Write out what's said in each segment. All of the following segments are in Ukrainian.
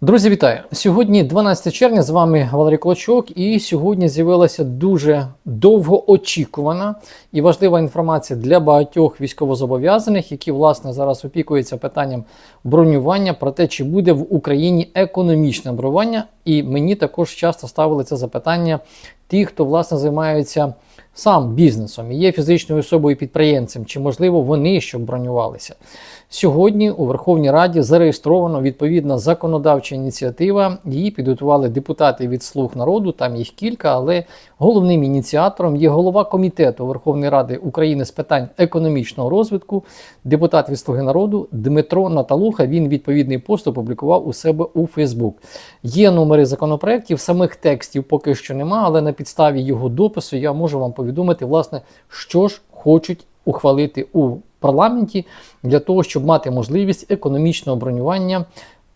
Друзі, вітаю! Сьогодні 12 червня. З вами Валерій Клочок, і сьогодні з'явилася дуже довгоочікувана і важлива інформація для багатьох військовозобов'язаних, які власне зараз опікуються питанням бронювання про те, чи буде в Україні економічне бронювання. І мені також часто ставили це запитання ті, хто власне займаються сам бізнесом і є фізичною особою підприємцем, чи можливо вони щоб бронювалися. Сьогодні у Верховній Раді зареєстровано відповідна законодавча ініціатива. Її підготували депутати від Слуг народу. Там їх кілька, але головним ініціатором є голова комітету Верховної Ради України з питань економічного розвитку, депутат від Слуги народу Дмитро Наталуха. Він відповідний пост опублікував у себе у Фейсбук. Є номери законопроєктів, самих текстів поки що нема, але на підставі його допису я можу вам повідомити, власне, що ж хочуть ухвалити у парламенті для того, щоб мати можливість економічного бронювання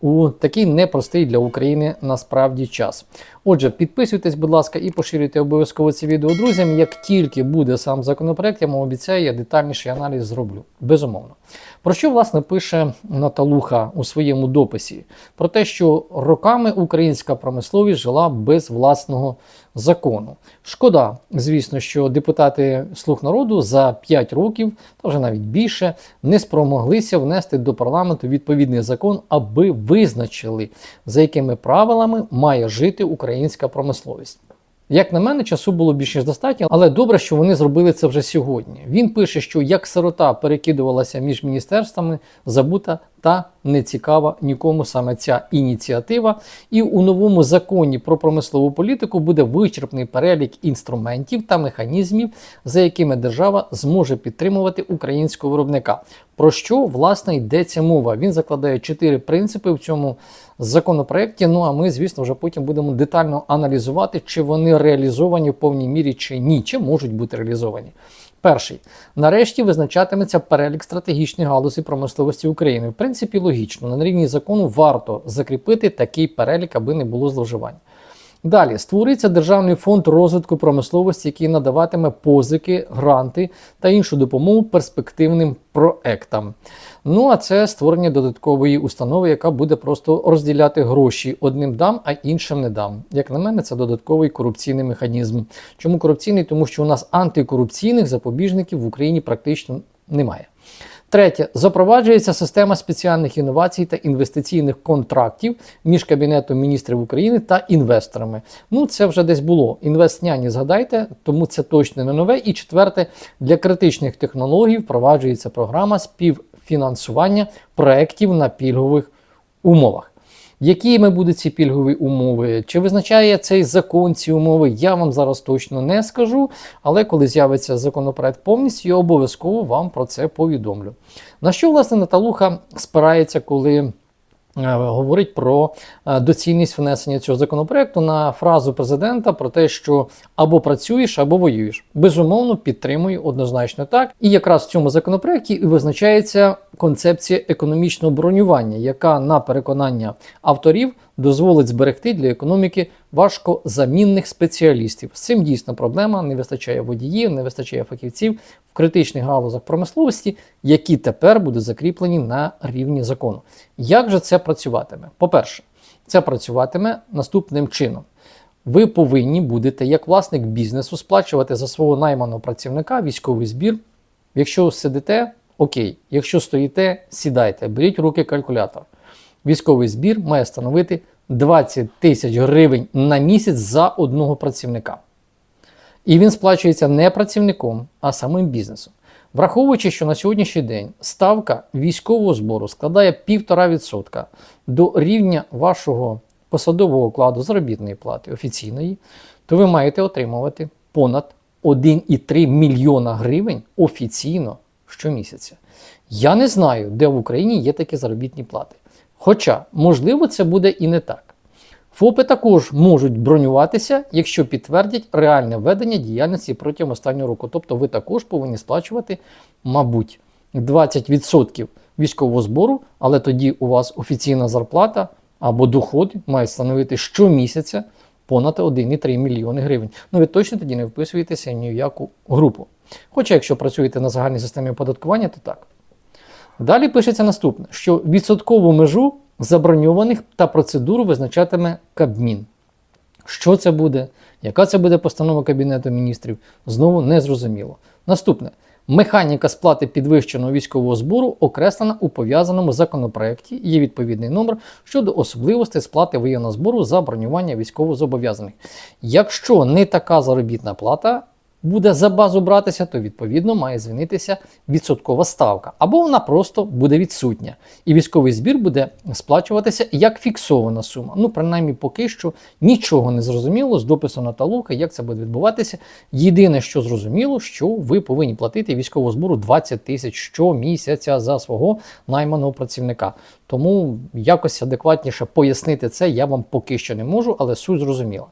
у такий непростий для України насправді час. Отже, підписуйтесь, будь ласка, і поширюйте обов'язково це відео друзям. Як тільки буде сам законопроект, я вам обіцяю, я детальніший аналіз зроблю. Безумовно. Про що власне пише Наталуха у своєму дописі? Про те, що роками українська промисловість жила без власного закону. Шкода, звісно, що депутати слуг народу за 5 років, та вже навіть більше, не спромоглися внести до парламенту відповідний закон, аби визначили, за якими правилами має жити українська промисловість. Як на мене, часу було більш ніж достатньо, але добре, що вони зробили це вже сьогодні. Він пише, що як сирота перекидувалася між міністерствами, забута та не цікава нікому саме ця ініціатива. І у новому законі про промислову політику буде вичерпний перелік інструментів та механізмів, за якими держава зможе підтримувати українського виробника. Про що власне йдеться мова? Він закладає чотири принципи в цьому законопроекті. Ну а ми, звісно, вже потім будемо детально аналізувати, чи вони реалізовані в повній мірі чи ні, чи можуть бути реалізовані. Перший нарешті визначатиметься перелік стратегічних галузей промисловості України. В принципі, логічно на рівні закону варто закріпити такий перелік, аби не було зловживань. Далі створиться державний фонд розвитку промисловості, який надаватиме позики, гранти та іншу допомогу перспективним проектам. Ну а це створення додаткової установи, яка буде просто розділяти гроші одним дам, а іншим не дам. Як на мене, це додатковий корупційний механізм. Чому корупційний? Тому що у нас антикорупційних запобіжників в Україні практично немає. Третє, запроваджується система спеціальних інновацій та інвестиційних контрактів між Кабінетом міністрів України та інвесторами. Ну, це вже десь було. Інвестняні, згадайте, тому це точно не нове. І четверте, для критичних технологій впроваджується програма співфінансування проєктів на пільгових умовах. Якими будуть ці пільгові умови? Чи визначає цей закон ці умови? Я вам зараз точно не скажу, але коли з'явиться законопроект повністю, я обов'язково вам про це повідомлю. На що, власне, Наталуха спирається, коли говорить про доцільність внесення цього законопроекту на фразу президента про те, що або працюєш, або воюєш. Безумовно, підтримую однозначно так. І якраз в цьому законопроекті і визначається концепція економічного бронювання, яка на переконання авторів дозволить зберегти для економіки важкозамінних спеціалістів. З цим дійсно проблема. Не вистачає водіїв, не вистачає фахівців в критичних галузах промисловості, які тепер будуть закріплені на рівні закону. Як же це працюватиме? По-перше, це працюватиме наступним чином. Ви повинні будете, як власник бізнесу, сплачувати за свого найманого працівника військовий збір. Якщо сидите, окей. Якщо стоїте, сідайте, беріть руки калькулятор. Військовий збір має становити 20 тисяч гривень на місяць за одного працівника. І він сплачується не працівником, а самим бізнесом. Враховуючи, що на сьогоднішній день ставка військового збору складає 1,5% до рівня вашого посадового окладу заробітної плати офіційної, то ви маєте отримувати понад 1,3 мільйона гривень офіційно щомісяця. Я не знаю, де в Україні є такі заробітні плати. Хоча, можливо, це буде і не так. ФОПи також можуть бронюватися, якщо підтвердять реальне ведення діяльності протягом останнього року. Тобто ви також повинні сплачувати, мабуть, 20% військового збору, але тоді у вас офіційна зарплата або доход має становити щомісяця понад 1,3 мільйони гривень. Ну ви точно тоді не вписуєтеся ні в яку групу. Хоча, якщо працюєте на загальній системі оподаткування, то так. Далі пишеться наступне: що відсоткову межу заброньованих та процедуру визначатиме Кабмін. Що це буде? Яка це буде постанова Кабінету міністрів? Знову не зрозуміло. Наступне. Механіка сплати підвищеного військового збору окреслена у пов'язаному законопроекті. Є відповідний номер щодо особливостей сплати воєнного збору за бронювання військовозобов'язаних. Якщо не така заробітна плата буде за базу братися, то відповідно має змінитися відсоткова ставка, або вона просто буде відсутня. І військовий збір буде сплачуватися як фіксована сума. Ну, принаймні, поки що нічого не зрозуміло з допису на талука, як це буде відбуватися. Єдине, що зрозуміло, що ви повинні платити військового збору 20 тисяч щомісяця за свого найманого працівника. Тому якось адекватніше пояснити це я вам поки що не можу, але суть зрозуміла.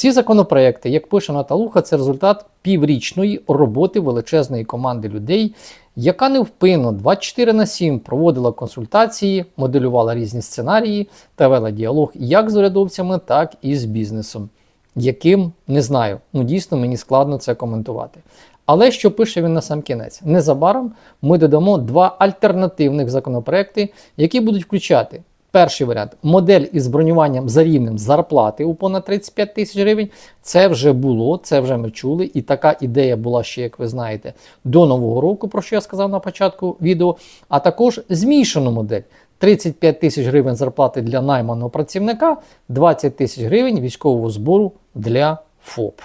Ці законопроекти, як пише Наталуха, це результат піврічної роботи величезної команди людей, яка невпинно 24 на 7 проводила консультації, моделювала різні сценарії та вела діалог як з урядовцями, так і з бізнесом. Яким не знаю, ну дійсно мені складно це коментувати. Але що пише він на сам кінець? Незабаром ми додамо два альтернативних законопроекти, які будуть включати Перший варіант модель із бронюванням за рівнем зарплати у понад 35 тисяч гривень. Це вже було, це вже ми чули. І така ідея була ще, як ви знаєте, до нового року, про що я сказав на початку відео. А також змішану модель. 35 тисяч гривень зарплати для найманого працівника, 20 тисяч гривень військового збору для ФОП.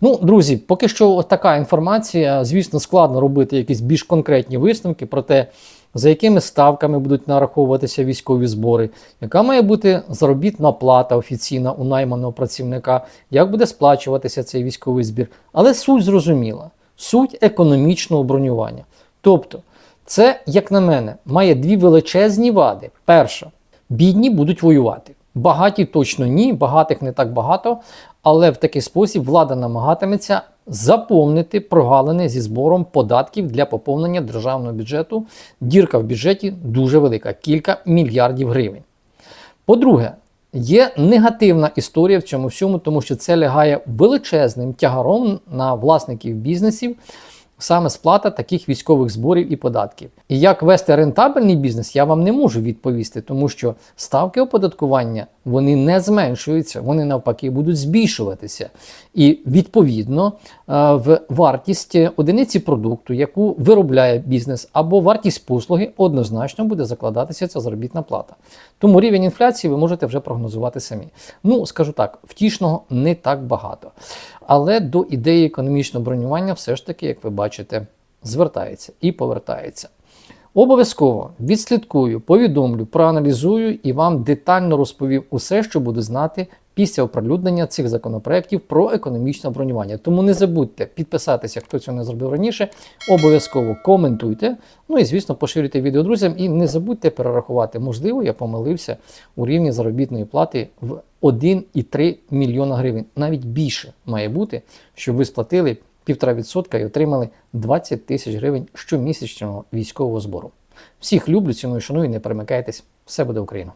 Ну, друзі, поки що така інформація. Звісно, складно робити якісь більш конкретні висновки про те, за якими ставками будуть нараховуватися військові збори, яка має бути заробітна плата офіційна у найманого працівника, як буде сплачуватися цей військовий збір. Але суть зрозуміла: суть економічного бронювання. Тобто, це, як на мене, має дві величезні вади. Перша, бідні будуть воювати. Багаті точно ні, багатих не так багато, але в такий спосіб влада намагатиметься заповнити прогалини зі збором податків для поповнення державного бюджету. Дірка в бюджеті дуже велика кілька мільярдів гривень. По-друге, є негативна історія в цьому всьому, тому що це лягає величезним тягаром на власників бізнесів саме сплата таких військових зборів і податків. І як вести рентабельний бізнес, я вам не можу відповісти, тому що ставки оподаткування вони не зменшуються, вони навпаки будуть збільшуватися. І відповідно е, в вартість одиниці продукту, яку виробляє бізнес, або вартість послуги, однозначно буде закладатися ця заробітна плата. Тому рівень інфляції ви можете вже прогнозувати самі. Ну, скажу так, втішного не так багато. Але до ідеї економічного бронювання все ж таки, як ви бачите, звертається і повертається. Обов'язково відслідкую, повідомлю, проаналізую і вам детально розповім усе, що буду знати після оприлюднення цих законопроєктів про економічне бронювання. Тому не забудьте підписатися, хто цього не зробив раніше. Обов'язково коментуйте. Ну і, звісно, поширюйте відео друзям. І не забудьте перерахувати. Можливо, я помилився у рівні заробітної плати в 1,3 мільйона гривень. Навіть більше має бути, щоб ви сплатили 1,5% і отримали 20 тисяч гривень щомісячного військового збору. Всіх люблю, ціную, шаную, не перемикайтесь. Все буде Україна!